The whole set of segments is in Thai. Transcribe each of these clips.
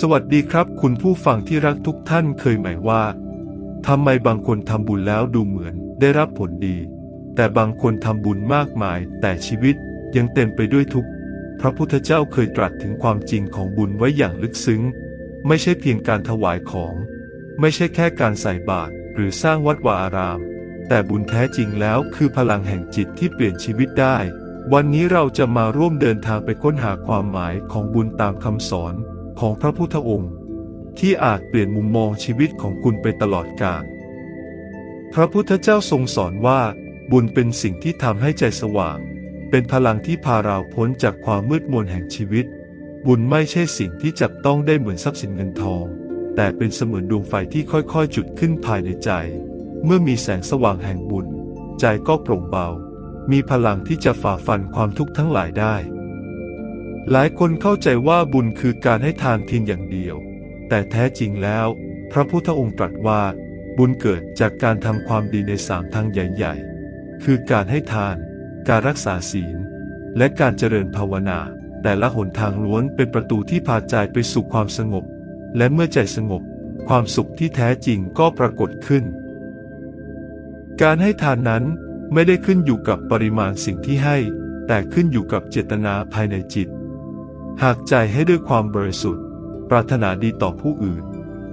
สวัสดีครับคุณผู้ฟังที่รักทุกท่านเคยหมายว่าทำไมบางคนทำบุญแล้วดูเหมือนได้รับผลดี แต่บางคนทำบุญมากมาย แต่ชีวิตยังเต็มไปด้วยทุกข์พระพุทธเจ้าเคยตรัสถึงความจริงของบุญไว้อย่างลึกซึ้ง ไม่ใช่เพียงการถวายของ ไม่ใช่แค่การใส่บาตรหรือสร้างวัดวาอาราม แต่บุญแท้จริงแล้วคือพลังแห่งจิตที่เปลี่ยนชีวิตได้ วันนี้เราจะมาร่วมเดินทางไปค้นหาความหมายของบุญตามคำสอน ของพระพุทธองค์ ที่อาจเปลี่ยนมุมมองชีวิตของคุณไปตลอดกาลพระพุทธเจ้าทรงสอนว่า บุญเป็นสิ่งที่ทำให้ใจสว่าง เป็นพลังที่พาเราพ้นจากความมืดมนแห่งชีวิต บุญไม่ใช่สิ่งที่จับต้องได้เหมือนทรัพย์สินเงินทอง แต่เป็นเสมือนดวงไฟที่ค่อยๆ จุดขึ้นภายในใจ เมื่อมีแสงสว่างแห่งบุญ ใจก็โปร่งเบา มีพลังที่จะฝ่าฟันความทุกข์ทั้งหลายได้ หลายคนเข้าใจว่าบุญคือการให้ทานเพียงอย่างเดียว แต่แท้จริงแล้ว พระพุทธองค์ตรัสว่า บุญเกิดจากการทำความดีในสามทางใหญ่ ๆ คือการให้ทาน การรักษาศีล และการเจริญภาวนา แต่ละหนทางล้วนเป็นประตูที่พาใจไปสู่ความสงบ และเมื่อใจสงบ ความสุขที่แท้จริงก็ปรากฏขึ้น การให้ทานนั้นไม่ได้ขึ้นอยู่กับปริมาณสิ่งที่ให้ แต่ขึ้นอยู่กับเจตนาภายในจิต หากใจให้ด้วยความบริสุทธิ์ ปรารถนาดีต่อผู้อื่น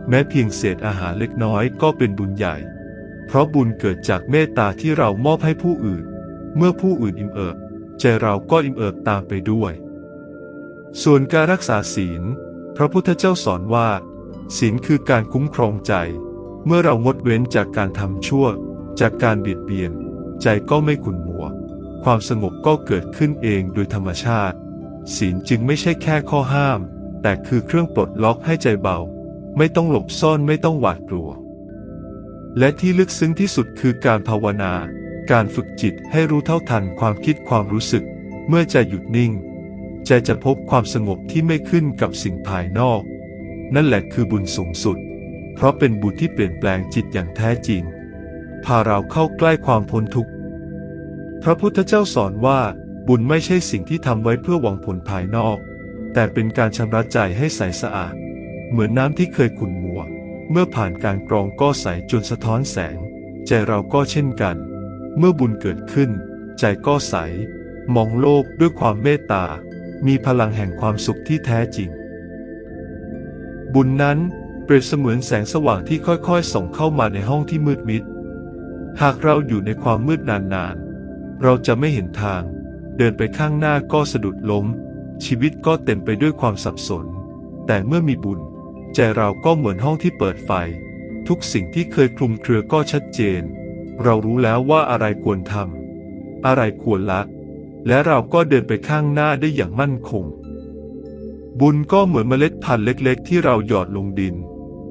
แม้เพียงเศษอาหารเล็กน้อยก็เป็นบุญใหญ่ เพราะบุญเกิดจากเมตตาที่เรามอบให้ผู้อื่น เมื่อผู้อื่นอิ่มเอิบใจเราก็อิ่มเอิบตามไปด้วย ส่วนการรักษาศีล พระพุทธเจ้าสอนว่า ศีลคือการคุ้มครองใจ เมื่อเรางดเว้นจากการทำชั่ว จากการเบียดเบียน ใจก็ไม่ขุ่นมัว ความสงบก็เกิดขึ้นเองโดยธรรมชาติ ศีลจึงไม่ใช่แค่ข้อห้าม แต่คือเครื่องปลดล็อกให้ใจเบา ไม่ต้องหลบซ่อนไม่ต้องหวาดกลัว และที่ลึกซึ้งที่สุดคือการภาวนา การฝึกจิตให้รู้เท่าทันความคิดความรู้สึก เมื่อใจหยุดนิ่ง ใจจะพบความสงบที่ไม่ขึ้นกับสิ่งภายนอก นั่นแหละคือบุญสูงสุด เพราะเป็นบุญที่เปลี่ยนแปลงจิตอย่างแท้จริง พาเราเข้าใกล้ความพ้นทุกข์พระพุทธเจ้าสอนว่า บุญไม่ใช่สิ่งที่ทำไว้เพื่อหวังผลภายนอก แต่เป็นการชำระใจให้ใสสะอาด เหมือนน้ำที่เคยขุ่นมัว เมื่อผ่านการกรองก็ใสจนสะท้อนแสง ใจเราก็เช่นกัน เมื่อบุญเกิดขึ้น ใจก็ใส มองโลกด้วยความเมตตา มีพลังแห่งความสุขที่แท้จริง บุญนั้นเปรียบเสมือนแสงสว่างที่ค่อยๆ ส่องเข้ามาในห้องที่มืดมิด หากเราอยู่ในความมืดนานๆ เราจะไม่เห็นทาง เดินไปข้างหน้าก็สะดุดล้ม ชีวิตก็เต็มไปด้วยความสับสน แต่เมื่อมีบุญ ใจเราก็เหมือนห้องที่เปิดไฟ ทุกสิ่งที่เคยคลุมเครือก็ชัดเจน เรารู้แล้วว่าอะไรควรทำอะไรควรละ และเราก็เดินไปข้างหน้าได้อย่างมั่นคง บุญก็เหมือนเมล็ดพันธุ์เล็กๆ ที่เราหยอดลงดิน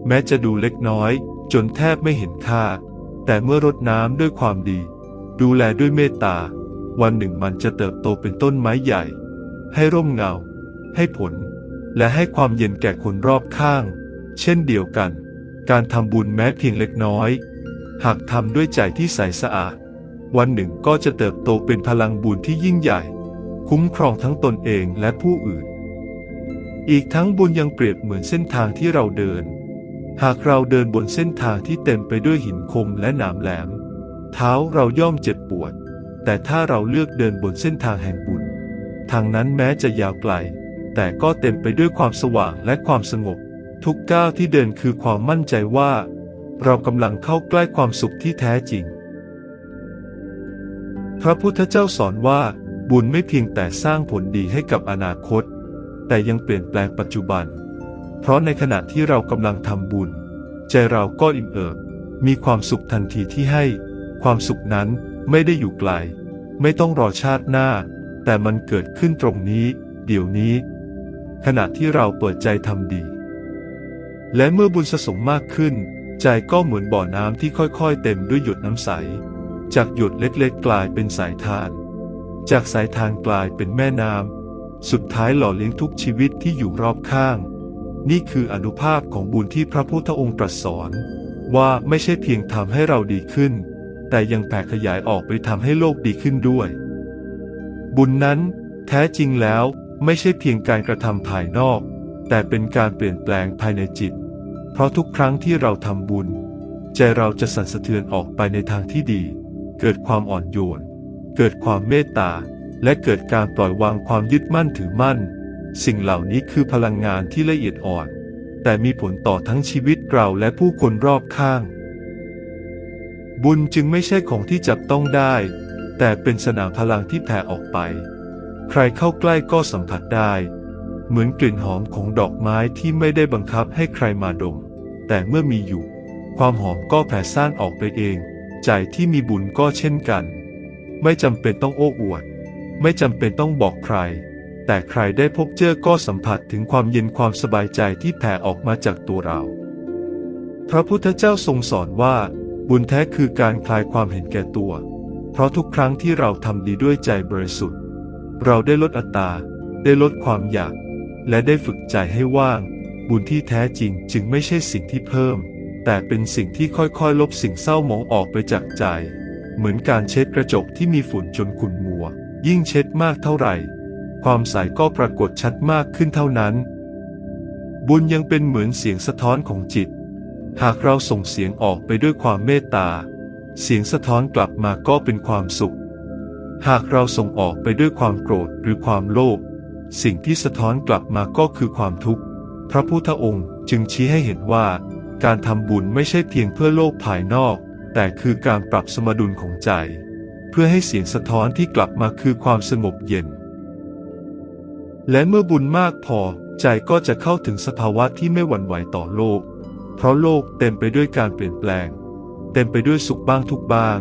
แม้จะดูเล็กน้อย จนแทบไม่เห็นค่า แต่เมื่อรดน้ำด้วยความดี ดูแลด้วยเมตตา วันหนึ่งมันจะเติบโตเป็นต้นไม้ใหญ่ ให้ร่มเงา ให้ผล และให้ความเย็นแก่คนรอบข้าง เช่นเดียวกัน การทำบุญแม้เพียงเล็กน้อย หากทำด้วยใจที่ใสสะอาด วันหนึ่งก็จะเติบโตเป็นพลังบุญที่ยิ่งใหญ่ คุ้มครองทั้งตนเองและผู้อื่น อีกทั้งบุญยังเปรียบเหมือนเส้นทางที่เราเดิน หากเราเดินบนเส้นทางที่เต็มไปด้วยหินคมและหนามแหลม เท้าเราย่อมเจ็บปวด แต่ถ้าเราเลือกเดินบนเส้นทางแห่งบุญ ทางนั้นแม้จะยาวไกล แต่ก็เต็มไปด้วยความสว่างและความสงบ ทุกก้าวที่เดินคือความมั่นใจว่า เรากำลังเข้าใกล้ความสุขที่แท้จริง พระพุทธเจ้าสอนว่า บุญไม่เพียงแต่สร้างผลดีให้กับอนาคต แต่ยังเปลี่ยนแปลงปัจจุบัน เพราะในขณะที่เรากำลังทำบุญ ใจเราก็อิ่มเอิบมีความสุขทันทีที่ให้ ความสุขนั้น ไม่ได้อยู่ไกล ไม่ต้องรอชาติหน้า แต่มันเกิดขึ้นตรงนี้ เดี๋ยวนี้ ขณะที่เราเปิดใจทำดี และเมื่อบุญสะสมมากขึ้น ใจก็เหมือนบ่อน้ำที่ค่อยๆ เต็มด้วยหยดน้ำใส จากหยดเล็กๆ กลายเป็นสายทาน จากสายทานกลายเป็นแม่น้ำสุดท้ายหล่อเลี้ยงทุกชีวิตที่อยู่รอบข้าง นี่คืออนุภาพของบุญที่พระพุทธองค์ตรัสสอน ว่าไม่ใช่เพียงทำให้เราดีขึ้น แต่ยังแผ่ขยายออกไปทำให้โลกดีขึ้นด้วย บุญนั้น แท้จริงแล้วไม่ใช่เพียงการกระทำภายนอก แต่เป็นการเปลี่ยนแปลงภายในจิต เพราะทุกครั้งที่เราทำบุญ ใจเราจะสั่นสะเทือนออกไปในทางที่ดี เกิดความอ่อนโยน เกิดความเมตตา และเกิดการปล่อยวางความยึดมั่นถือมั่น สิ่งเหล่านี้คือพลังงานที่ละเอียดอ่อน แต่มีผลต่อทั้งชีวิตเราและผู้คนรอบข้าง บุญจึงไม่ใช่ของที่จับต้องได้ แต่เป็นสนามพลังที่แผ่ออกไป ใครเข้าใกล้ก็สัมผัสได้ เหมือนกลิ่นหอมของดอกไม้ที่ไม่ได้บังคับให้ใครมาดม แต่เมื่อมีอยู่ ความหอมก็แผ่ซ่านออกไปเอง ใจที่มีบุญก็เช่นกัน ไม่จำเป็นต้องโอ้อวด ไม่จำเป็นต้องบอกใคร แต่ใครได้พบเจอก็สัมผัสถึงความเย็นความสบายใจที่แผ่ออกมาจากตัวเรา พระพุทธเจ้าทรงสอนว่า บุญแท้คือการคลายความเห็นแก่ตัว เพราะทุกครั้งที่เราทำดีด้วยใจบริสุทธิ์ เราได้ลดอัตราได้ลดความอยาก และได้ฝึกใจให้ว่าง บุญที่แท้จริงจึงไม่ใช่สิ่งที่เพิ่ม แต่เป็นสิ่งที่ค่อยๆ ลบสิ่งเศร้าหมองออกไปจากใจ เหมือนการเช็ดกระจกที่มีฝุ่นจนขุ่นมัว ยิ่งเช็ดมากเท่าไหร่ ความใสก็ปรากฏชัดมากขึ้นเท่านั้น บุญยังเป็นเหมือนเสียงสะท้อนของจิต หากเราส่งเสียงออกไปด้วยความเมตตา เสียงสะท้อนกลับมาก็เป็นความสุข หากเราส่งออกไปด้วยความโกรธหรือความโลภ สิ่งที่สะท้อนกลับมาก็คือความทุกข์ พระพุทธองค์จึงชี้ให้เห็นว่า การทำบุญไม่ใช่เพียงเพื่อโลกภายนอก แต่คือการปรับสมดุลของใจ เพื่อให้เสียงสะท้อนที่กลับมาคือความสงบเย็น และเมื่อบุญมากพอใจก็จะเข้าถึงสภาวะที่ไม่หวั่นไหวต่อโลก ราะโลกเต็มไปด้วยการเปลี่ยนแปลง เต็มไปด้วยสุขบ้างทุกบ้าง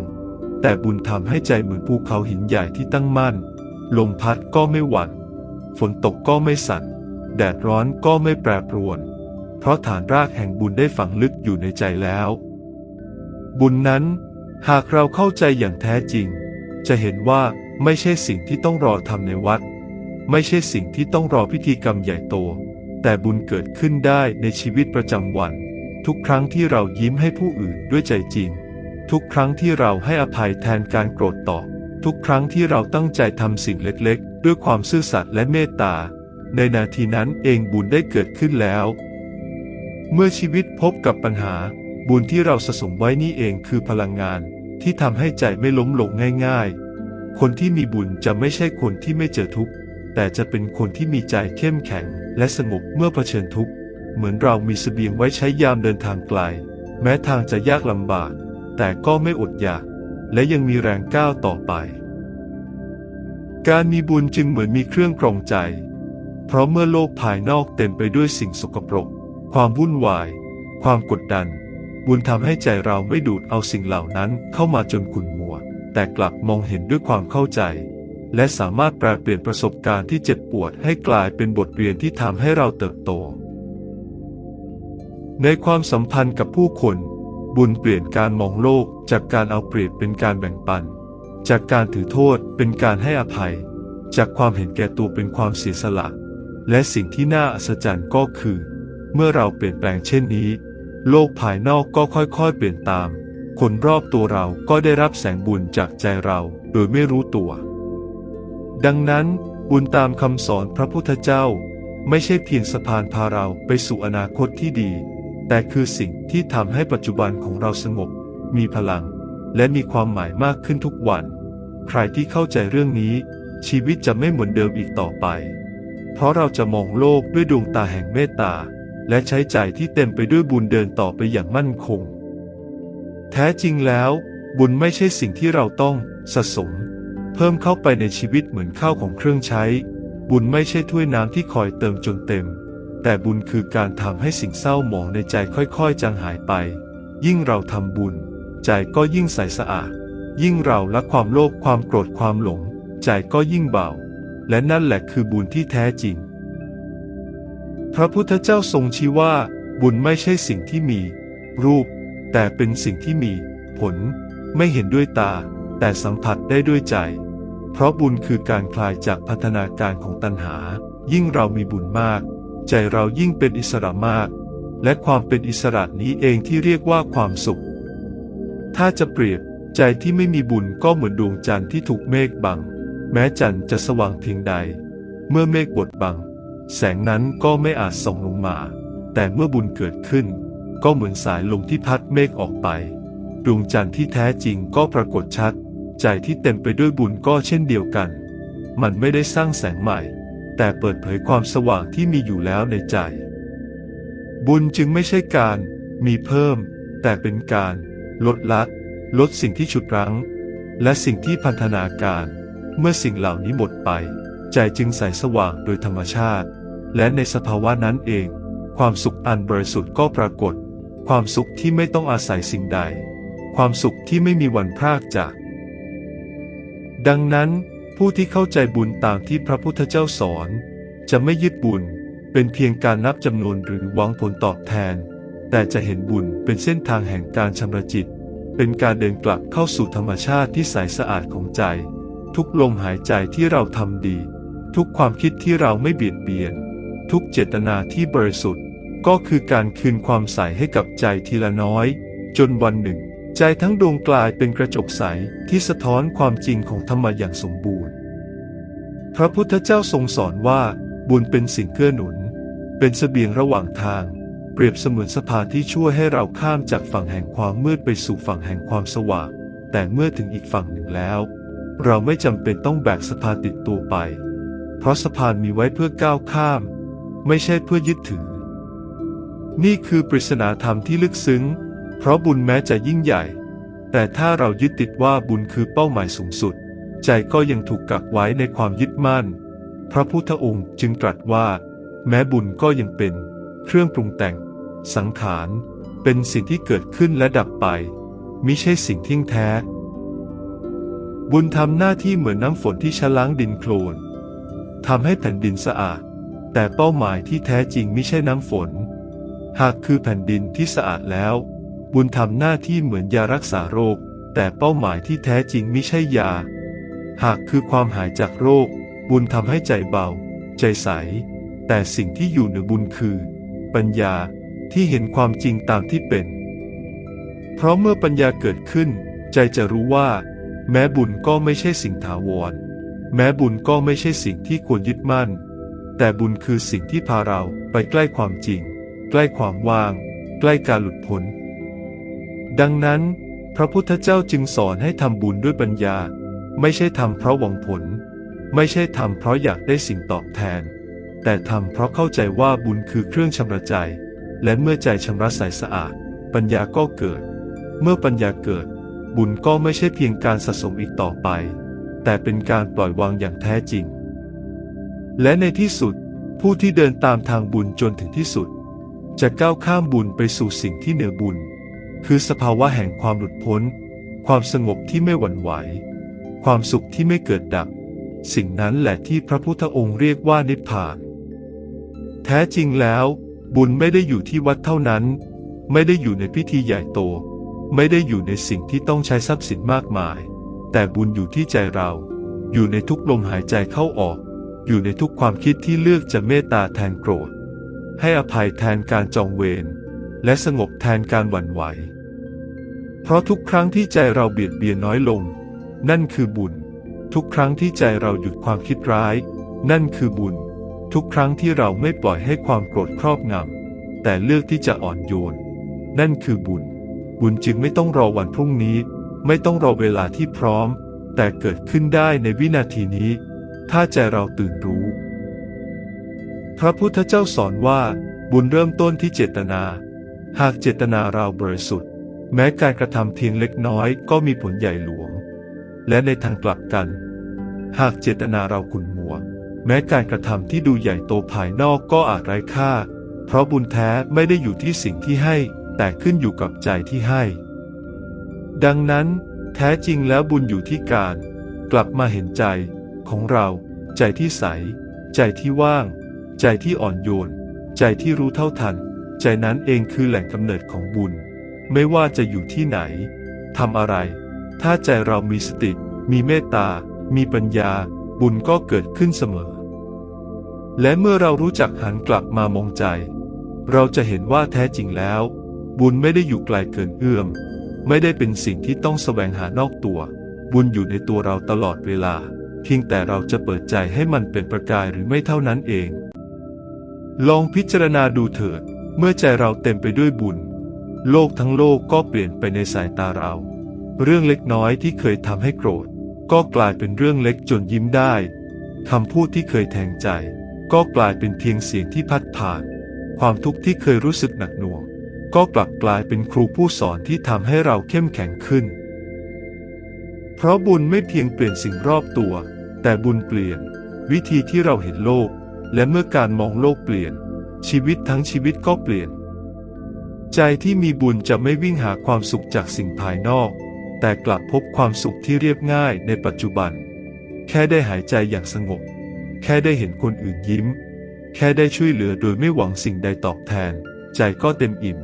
แต่บุญทำให้ใจเหมือนภูเขาหินใหญ่ที่ตั้งมั่น ลมพัดก็ไม่หวั่น ฝนตกก็ไม่สั่น แดดร้อนก็ไม่แปรปรวน เพราะฐานรากแห่งบุญได้ฝังลึกอยู่ในใจแล้ว บุญนั้น หากเราเข้าใจอย่างแท้จริง จะเห็นว่าไม่ใช่สิ่งที่ต้องรอทำในวัด ไม่ใช่สิ่งที่ต้องรอพิธีกรรมใหญ่โต แต่บุญเกิดขึ้นได้ในชีวิตประจำวัน ทุกครั้งที่เรายิ้มให้ผู้อื่นด้วยใจจริง ทุกครั้งที่เราให้อภัยแทนการโกรธตอบทุกครั้งที่เราตั้งใจทำสิ่งเล็กๆ ด้วยความซื่อสัตย์และเมตตา ในนาทีนั้นเองบุญได้เกิดขึ้นแล้ว เมื่อชีวิตพบกับปัญหา บุญที่เราสะสมไว้นี่เองคือพลังงานที่ทำให้ใจไม่ล้มลงง่าย ๆ คนที่มีบุญจะไม่ใช่คนที่ไม่เจอทุกข์แต่จะเป็นคนที่มีใจเข้มแข็งและสงบเมื่อเผชิญทุกข์ เหมือนเรามีเสบียงไว้ใช้ยามเดินทางไกล แม้ทางจะยากลำบาก แต่ก็ไม่อดอยาก และยังมีแรงก้าวต่อไป การมีบุญจึงเหมือนมีเครื่องกรองใจ เพราะเมื่อโลกภายนอกเต็มไปด้วยสิ่งสกปรก ความวุ่นวาย ความกดดัน บุญทำให้ใจเราไม่ดูดเอาสิ่งเหล่านั้นเข้ามาจนขุ่นมัว แต่กลับมองเห็นด้วยความเข้าใจและสามารถแปลเปลี่ยนประสบการณ์ที่เจ็บปวดให้กลายเป็นบทเรียนที่ทำให้เราเติบโต ในความสัมพันธ์กับผู้คน บุญเปลี่ยนการมองโลกจากการเอาเปรียบเป็นการแบ่งปัน จากการถือโทษเป็นการให้อภัย จากความเห็นแก่ตัวเป็นความเสียสละ และสิ่งที่น่าอัศจรรย์ก็คือ เมื่อเราเปลี่ยนแปลงเช่นนี้ โลกภายนอกก็ค่อยๆ เปลี่ยนตาม คนรอบตัวเราก็ได้รับแสงบุญจากใจเราโดยไม่รู้ตัว ดังนั้นบุญตามคำสอนพระพุทธเจ้า ไม่ใช่เพียงสะพานพาเราไปสู่อนาคตที่ดี แต่คือสิ่งที่ทำให้ปัจจุบันของเราสงบ มีพลัง และมีความหมายมากขึ้นทุกวัน ใครที่เข้าใจเรื่องนี้ ชีวิตจะไม่เหมือนเดิมอีกต่อไป เพราะเราจะมองโลกด้วยดวงตาแห่งเมตตา และใช้ใจที่เต็มไปด้วยบุญเดินต่อไปอย่างมั่นคง แท้จริงแล้ว บุญไม่ใช่สิ่งที่เราต้องสะสม เพิ่มเข้าไปในชีวิตเหมือนข้าวของเครื่องใช้ บุญไม่ใช่ถ้วยน้ำที่คอยเติมจนเต็ม แต่บุญคือการทำให้สิ่งเศร้าหมองในใจค่อยๆ จางหายไป ยิ่งเราทำบุญ ใจก็ยิ่งใสสะอาด ยิ่งเราละความโลภความโกรธความหลง ใจก็ยิ่งเบา และนั่นแหละคือบุญที่แท้จริง พระพุทธเจ้าทรงชี้ว่า บุญไม่ใช่สิ่งที่มี รูป แต่เป็นสิ่งที่มี ผล ไม่เห็นด้วยตา แต่สัมผัสได้ด้วยใจ เพราะบุญคือการคลายจากพัฒนาการของตัณหา ยิ่งเรามีบุญมาก ใจเรายิ่งเป็นอิสระมาก และความเป็นอิสระนี้เองที่เรียกว่าความสุข ถ้าจะเปรียบใจที่ไม่มีบุญก็เหมือนดวงจันทร์ที่ถูกเมฆบัง แม้จันทร์จะสว่างเพียงใด เมื่อเมฆบดบัง แสงนั้นก็ไม่อาจส่องลงมา แต่เมื่อบุญเกิดขึ้น ก็เหมือนสายลมที่พัดเมฆออกไป ดวงจันทร์ที่แท้จริงก็ปรากฏชัด ใจที่เต็มไปด้วยบุญก็เช่นเดียวกัน มันไม่ได้สร้างแสงใหม่ แต่เปิดเผยความสว่างที่มีอยู่แล้วในใจ บุญจึงไม่ใช่การมีเพิ่ม แต่เป็นการลดละ ลดสิ่งที่ฉุดรั้ง และสิ่งที่พันธนาการ เมื่อสิ่งเหล่านี้หมดไป ใจจึงใสสว่างโดยธรรมชาติ และในสภาวะนั้นเอง ความสุขอันบริสุทธิ์ก็ปรากฏ ความสุขที่ไม่ต้องอาศัยสิ่งใด ความสุขที่ไม่มีวันพรากจาก ดังนั้น ผู้ที่เข้าใจบุญตามที่พระพุทธเจ้าสอน จะไม่ยึดบุญ เป็นเพียงการนับจำนวนหรือหวังผลตอบแทน แต่จะเห็นบุญเป็นเส้นทางแห่งการชำระจิต เป็นการเดินกลับเข้าสู่ธรรมชาติที่ใสสะอาดของใจ ทุกลมหายใจที่เราทำดี ทุกความคิดที่เราไม่เบียดเบียน ทุกเจตนาที่บริสุทธิ์ ก็คือการคืนความใสให้กับใจทีละน้อย จนวันหนึ่ง ใจทั้งดวงกลายเป็นกระจกใสที่สะท้อนความจริงของธรรมะอย่างสมบูรณ์ พระพุทธเจ้าทรงสอนว่าบุญเป็นสิ่งเกื้อหนุน เป็นเสบียงระหว่างทาง เปรียบเสมือนสะพานที่ช่วยให้เราข้ามจากฝั่งแห่งความมืดไปสู่ฝั่งแห่งความสว่าง แต่เมื่อถึงอีกฝั่งหนึ่งแล้ว เราไม่จำเป็นต้องแบกสะพานติดตัวไป เพราะสะพานมีไว้เพื่อก้าวข้าม ไม่ใช่เพื่อยึดถือ นี่คือปริศนาธรรมที่ลึกซึ้ง เพราะบุญแม้จะยิ่งใหญ่ แต่ถ้าเรายึดติดว่าบุญคือเป้าหมายสูงสุด ใจก็ยังถูกกักไว้ในความยึดมั่น พระพุทธองค์จึงตรัสว่า แม้บุญก็ยังเป็น เครื่องปรุงแต่ง สังขาร เป็นสิ่งที่เกิดขึ้นและดับไป มิใช่สิ่งทิ้งแท้ บุญทำหน้าที่เหมือนน้ำฝนที่ชะล้างดินโคลนทำให้แผ่นดินสะอาด แต่เป้าหมายที่แท้จริงไม่ใช่น้ำฝน หากคือแผ่นดินที่สะอาดแล้ว บุญทำหน้าที่เหมือนยารักษาโรค แต่เป้าหมายที่แท้จริงไม่ใช่ยา หากคือความหายจากโรค บุญทำให้ใจเบา ใจใส แต่สิ่งที่อยู่เหนือบุญคือ ปัญญาที่เห็นความจริงตามที่เป็น เพราะเมื่อปัญญาเกิดขึ้น ใจจะรู้ว่า แม้บุญก็ไม่ใช่สิ่งถาวร แม้บุญก็ไม่ใช่สิ่งที่ควรยึดมั่น แต่บุญคือสิ่งที่พาเราไปใกล้ความจริง ใกล้ความว่าง ใกล้การหลุดพ้น ดังนั้น พระพุทธเจ้าจึงสอนให้ทำบุญด้วยปัญญา ไม่ใช่ทำเพราะหวังผล ไม่ใช่ทำเพราะอยากได้สิ่งตอบแทน แต่ทำเพราะเข้าใจว่าบุญคือเครื่องชำระใจ และเมื่อใจชำระใสสะอาด ปัญญาก็เกิด เมื่อปัญญาเกิด บุญก็ไม่ใช่เพียงการสะสมอีกต่อไป แต่เป็นการปล่อยวางอย่างแท้จริง และในที่สุด ผู้ที่เดินตามทางบุญจนถึงที่สุด จะก้าวข้ามบุญไปสู่สิ่งที่เหนือบุญ คือสภาวะแห่งความหลุดพ้น ความสงบที่ไม่หวั่นไหว ความสุขที่ไม่เกิดดับ สิ่งนั้นแหละที่พระพุทธองค์เรียกว่านิพพาน แท้จริงแล้ว บุญไม่ได้อยู่ที่วัดเท่านั้น ไม่ได้อยู่ในพิธีใหญ่โต ไม่ได้อยู่ในสิ่งที่ต้องใช้ทรัพย์สินมากมาย แต่บุญอยู่ที่ใจเรา อยู่ในทุกลมหายใจเข้าออก อยู่ในทุกความคิดที่เลือกจะเมตตาแทนโกรธ ให้อภัยแทนการจองเวรและสงบแทนการหวั่นไหว เพราะทุกครั้งที่ใจเราเบียดเบียนน้อยลง นั่นคือบุญ ทุกครั้งที่ใจเราหยุดความคิดร้าย นั่นคือบุญ ทุกครั้งที่เราไม่ปล่อยให้ความโกรธครอบงำแต่เลือกที่จะอ่อนโยน นั่นคือบุญ บุญจึงไม่ต้องรอวันพรุ่งนี้ ไม่ต้องรอเวลาที่พร้อม แต่เกิดขึ้นได้ในวินาทีนี้ ถ้าใจเราตื่นรู้ พระพุทธเจ้าสอนว่า บุญเริ่มต้นที่เจตนา หากเจตนาเราบริสุทธิ แม้การกระทำเพียงเล็กน้อยก็มีผลใหญ่หลวง และในทางกลับกัน หากเจตนาเราขุ่นมัว แม้การกระทำที่ดูใหญ่โตภายนอกก็อาจไร้ค่า เพราะบุญแท้ไม่ได้อยู่ที่สิ่งที่ให้ แต่ขึ้นอยู่กับใจที่ให้ ดังนั้น แท้จริงแล้วบุญอยู่ที่การ กลับมาเห็นใจ ของเรา ใจที่ใส ใจที่ว่าง ใจที่อ่อนโยน ใจที่รู้เท่าทัน ใจนั้นเองคือแหล่งกำเนิดของบุญ ไม่ว่าจะอยู่ที่ไหนทำอะไร ถ้าใจเรามีสติ มีเมตตา มีปัญญา บุญก็เกิดขึ้นเสมอ และเมื่อเรารู้จักหันกลับมามองใจ เราจะเห็นว่าแท้จริงแล้ว บุญไม่ได้อยู่ไกลเกินเอื้อม ไม่ได้เป็นสิ่งที่ต้องแสวงหานอกตัว บุญอยู่ในตัวเราตลอดเวลา เพียงแต่เราจะเปิดใจให้มันเป็นประกายหรือไม่เท่านั้นเอง ลองพิจารณาดูเถิด เมื่อใจเราเต็มไปด้วยบุญ โลกทั้งโลกก็เปลี่ยนไปในสายตาเรา เรื่องเล็กน้อยที่เคยทำให้โกรธ ก็กลายเป็นเรื่องเล็กจนยิ้มได้คำพูดที่เคยแทงใจ ก็กลายเป็นเพียงเสียงที่พัดผ่าน ความทุกข์ที่เคยรู้สึกหนักหน่วง ก็กลับกลายเป็นครูผู้สอนที่ทำให้เราเข้มแข็งขึ้น เพราะบุญไม่เพียงเปลี่ยนสิ่งรอบตัว แต่บุญเปลี่ยน วิธีที่เราเห็นโลก และเมื่อการมองโลกเปลี่ยน ชีวิตทั้งชีวิตก็เปลี่ยน ใจที่มีบุญจะไม่วิ่งหาความสุขจากสิ่งภายนอก แต่กลับพบความสุขที่เรียบง่ายในปัจจุบัน แค่ได้หายใจอย่างสงบ แค่ได้เห็นคนอื่นยิ้ม แค่ได้ช่วยเหลือโดยไม่หวังสิ่งใดตอบแทน ใจก็เต็มอิ่ม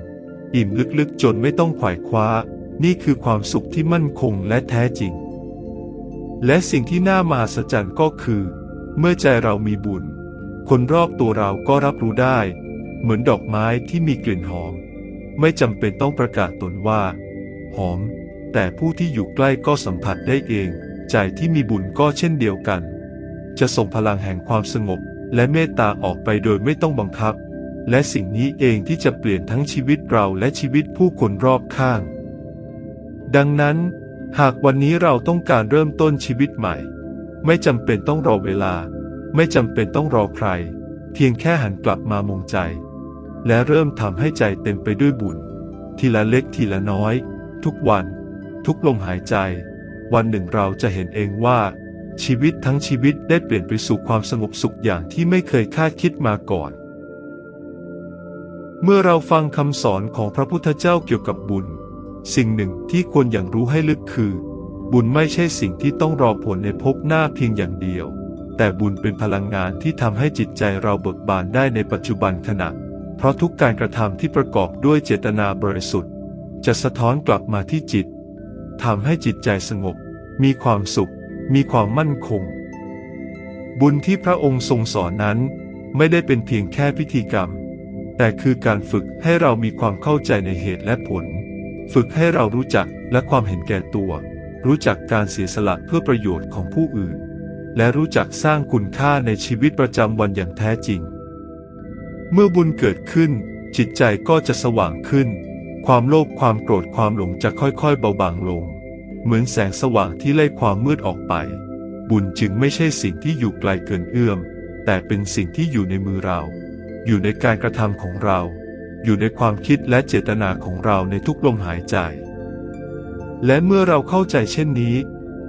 อิ่มลึกๆจนไม่ต้องขวายคว้า นี่คือความสุขที่มั่นคงและแท้จริง และสิ่งที่น่ามหัศจรรย์ก็คือ เมื่อใจเรามีบุญ คนรอบตัวเราก็รับรู้ได้ เหมือนดอกไม้ที่มีกลิ่นหอม ไม่จำเป็นต้องประกาศตนว่า หอม แต่ผู้ที่อยู่ใกล้ก็สัมผัสได้เอง ใจที่มีบุญก็เช่นเดียวกัน จะส่งพลังแห่งความสงบและเมตตาออกไปโดยไม่ต้องบังคับ และสิ่งนี้เองที่จะเปลี่ยนทั้งชีวิตเราและชีวิตผู้คนรอบข้าง ดังนั้น หากวันนี้เราต้องการเริ่มต้นชีวิตใหม่ ไม่จำเป็นต้องรอเวลา ไม่จำเป็นต้องรอใคร เพียงแค่หันกลับมามองใจ และเริ่มทำให้ใจเต็มไปด้วยบุญ ทีละเล็กทีละน้อย ทุกวัน ทุกลมหายใจ วันหนึ่งเราจะเห็นเองว่า ชีวิตทั้งชีวิตได้เปลี่ยนไปสู่ความสงบสุขอย่างที่ไม่เคยคาดคิดมาก่อน เมื่อเราฟังคำสอนของพระพุทธเจ้าเกี่ยวกับบุญ สิ่งหนึ่งที่ควรอย่างรู้ให้ลึกคือ บุญไม่ใช่สิ่งที่ต้องรอผลในภพหน้าเพียงอย่างเดียว แต่บุญเป็นพลังงานที่ทำให้จิตใจเราเบิกบานได้ในปัจจุบันขณะ เพราะทุกการกระทำที่ประกอบด้วยเจตนาบริสุทธิ์ จะสะท้อนกลับมาที่จิตทำให้จิตใจสงบ มีความสุข มีความมั่นคง บุญที่พระองค์ทรงสอนนั้น ไม่ได้เป็นเพียงแค่พิธีกรรม แต่คือการฝึกให้เรามีความเข้าใจในเหตุและผล ฝึกให้เรารู้จักและความเห็นแก่ตัว รู้จักการเสียสละเพื่อประโยชน์ของผู้อื่น และรู้จักสร้างคุณค่าในชีวิตประจำวันอย่างแท้จริง เมื่อบุญเกิดขึ้น จิตใจก็จะสว่างขึ้น ความโลภความโกรธความหลงจะค่อยๆ เบาบางลง เหมือนแสงสว่างที่ไล่ความมืดออกไป บุญจึงไม่ใช่สิ่งที่อยู่ไกลเกินเอื้อม แต่เป็นสิ่งที่อยู่ในมือเรา อยู่ในการกระทำของเรา อยู่ในความคิดและเจตนาของเราในทุกลมหายใจ และเมื่อเราเข้าใจเช่นนี้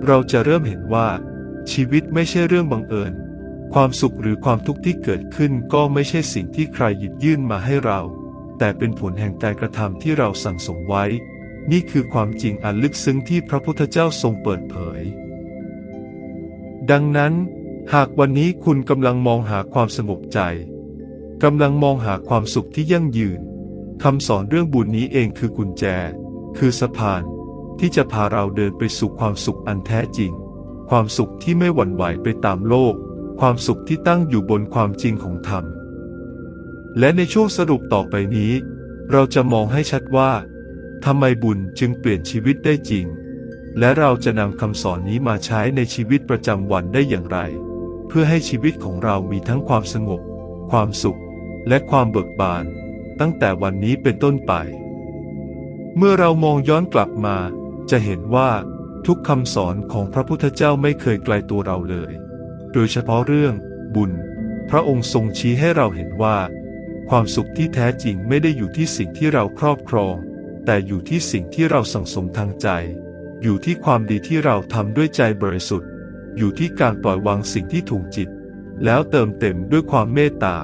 เราจะเริ่มเห็นว่า ชีวิตไม่ใช่เรื่องบังเอิญ ความสุขหรือความทุกข์ที่เกิดขึ้นก็ไม่ใช่สิ่งที่ใครหยิบยื่นมาให้เรา แต่เป็นผลแห่งการกระทำที่เราสั่งสมไว้ นี่คือความจริงอันลึกซึ้งที่พระพุทธเจ้าทรงเปิดเผย ดังนั้น หากวันนี้คุณกำลังมองหาความสงบใจกำลังมองหาความสุขที่ยั่งยืนคำสอนเรื่องบุญนี้เองคือกุญแจ คือสะพาน ที่จะพาเราเดินไปสู่ความสุขอันแท้จริง ความสุขที่ไม่หวั่นไหวไปตามโลก ความสุขที่ตั้งอยู่บนความจริงของธรรม และในช่วงสรุปต่อไปนี้ เราจะมองให้ชัดว่าทำไมบุญจึงเปลี่ยนชีวิตได้จริง และเราจะนำคำสอนนี้มาใช้ในชีวิตประจำวันได้อย่างไร เพื่อให้ชีวิตของเรามีทั้งความสงบ ความสุข และความเบิกบาน ตั้งแต่วันนี้เป็นต้นไป เมื่อเรามองย้อนกลับมา จะเห็นว่าทุกคำสอนของพระพุทธเจ้าไม่เคยไกลตัวเราเลย โดยเฉพาะเรื่องบุญ พระองค์ทรงชี้ให้เราเห็นว่า ความสุขที่แท้จริงไม่ได้อยู่ที่สิ่งที่เราครอบครอง แต่อยู่ที่สิ่งที่เราสั่งสมทางใจ อยู่ที่ความดีที่เราทำด้วยใจบริสุทธิ์ อยู่ที่การปล่อยวางสิ่งที่ถูกจิต แล้วเติมเต็มด้วยความเมตตา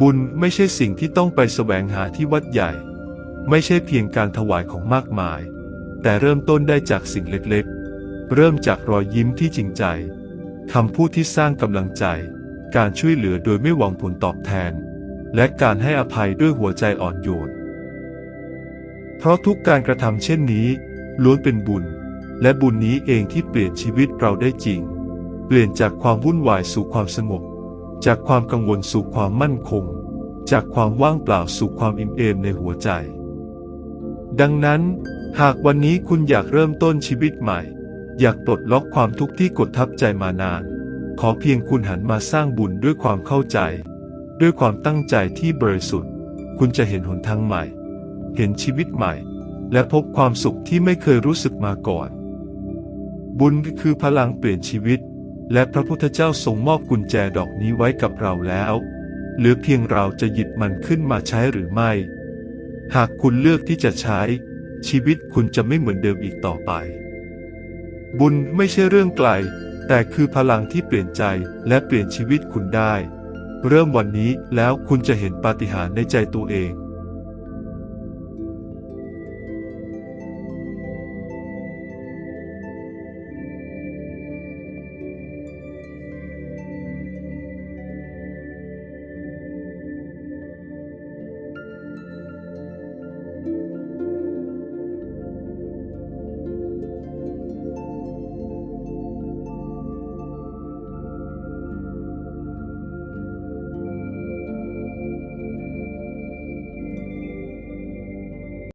บุญไม่ใช่สิ่งที่ต้องไปแสวงหาที่วัดใหญ่ ไม่ใช่เพียงการถวายของมากมาย แต่เริ่มต้นได้จากสิ่งเล็กๆ เริ่มจากรอยยิ้มที่จริงใจ คำพูดที่สร้างกำลังใจ การช่วยเหลือโดยไม่หวังผลตอบแทน และการให้อภัยด้วยหัวใจอ่อนโยน เพราะทุกการกระทำเช่นนี้ ล้วนเป็นบุญ และบุญนี้เองที่เปลี่ยนชีวิตเราได้จริง เปลี่ยนจากความวุ่นวายสู่ความสงบ จากความกังวลสู่ความมั่นคง จากความว่างเปล่าสู่ความอิ่มเอมในหัวใจ ดังนั้น หากวันนี้คุณอยากเริ่มต้นชีวิตใหม่ อยากปลดล็อกความทุกข์ที่กดทับใจมานาน ขอเพียงคุณหันมาสร้างบุญด้วยความเข้าใจ ด้วยความตั้งใจที่บริสุทธิ์ คุณจะเห็นหนทางใหม่ เห็นชีวิตใหม่ และพบความสุขที่ไม่เคยรู้สึกมาก่อน บุญคือพลังเปลี่ยนชีวิต และพระพุทธเจ้าทรงมอบกุญแจดอกนี้ไว้กับเราแล้ว เหลือเพียงเราจะหยิบมันขึ้นมาใช้หรือไม่ หากคุณเลือกที่จะใช้ชีวิตคุณจะไม่เหมือนเดิมอีกต่อไป บุญไม่ใช่เรื่องไกล แต่คือพลังที่เปลี่ยนใจและเปลี่ยนชีวิตคุณได้ เริ่มวันนี้แล้วคุณจะเห็นปาฏิหาริย์ในใจตัวเอง